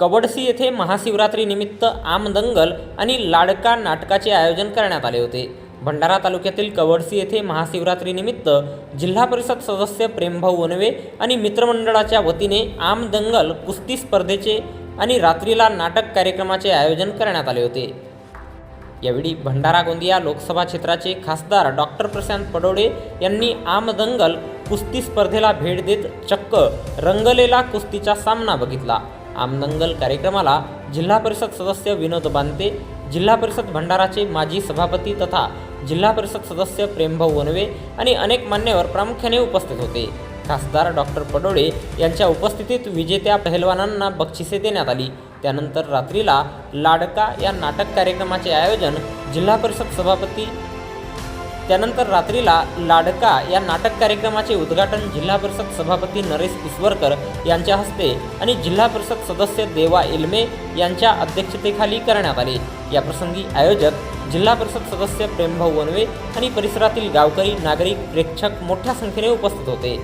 कवडसी येथे महाशिवरात्रीनिमित्त आमदंगल आणि लाडका नाटकाचे आयोजन करण्यात आले होते. भंडारा तालुक्यातील कवडसी येथे महाशिवरात्रीनिमित्त जिल्हा परिषद सदस्य प्रेमभाऊ वनवे आणि मित्रमंडळाच्या वतीने आमदंगल कुस्ती स्पर्धेचे आणि रात्रीला नाटक कार्यक्रमाचे आयोजन करण्यात आले होते. यावेळी भंडारा गोंदिया लोकसभा क्षेत्राचे खासदार डॉक्टर प्रशांत पडोळे यांनी आमदंगल कुस्ती स्पर्धेला भेट देत चक्क रंगलेला कुस्तीचा सामना बघितला. आमदंगल कार्यक्रमाला जिल्हा परिषद सदस्य विनोद बांते जिल्हा परिषद भंडाराचे माजी सभापती तथा जिल्हा परिषद सदस्य प्रेमभाऊ वनवे आणि अनेक मान्यवर प्रामुख्याने उपस्थित होते. खासदार डॉक्टर पडोळे यांच्या उपस्थितीत विजेत्या पहलवानांना बक्षिसे देण्यात आली. त्यानंतर रात्रीला लाडका या नाटक कार्यक्रमाचे आयोजन जिल्हा परिषद सभापती त्यानंतर रात्रीला लाडका या नाटक कार्यक्रमाचे उद्घाटन जिल्हा परिषद सभापती नरेश इसवरकर यांच्या हस्ते आणि जिल्हा परिषद सदस्य देवा इलमे यांच्या अध्यक्षतेखाली करण्यात आले. याप्रसंगी आयोजक जिल्हा परिषद सदस्य प्रेमभाऊ वनवे आणि परिसरातील गावकरी नागरिक प्रेक्षक मोठ्या संख्येने उपस्थित होते.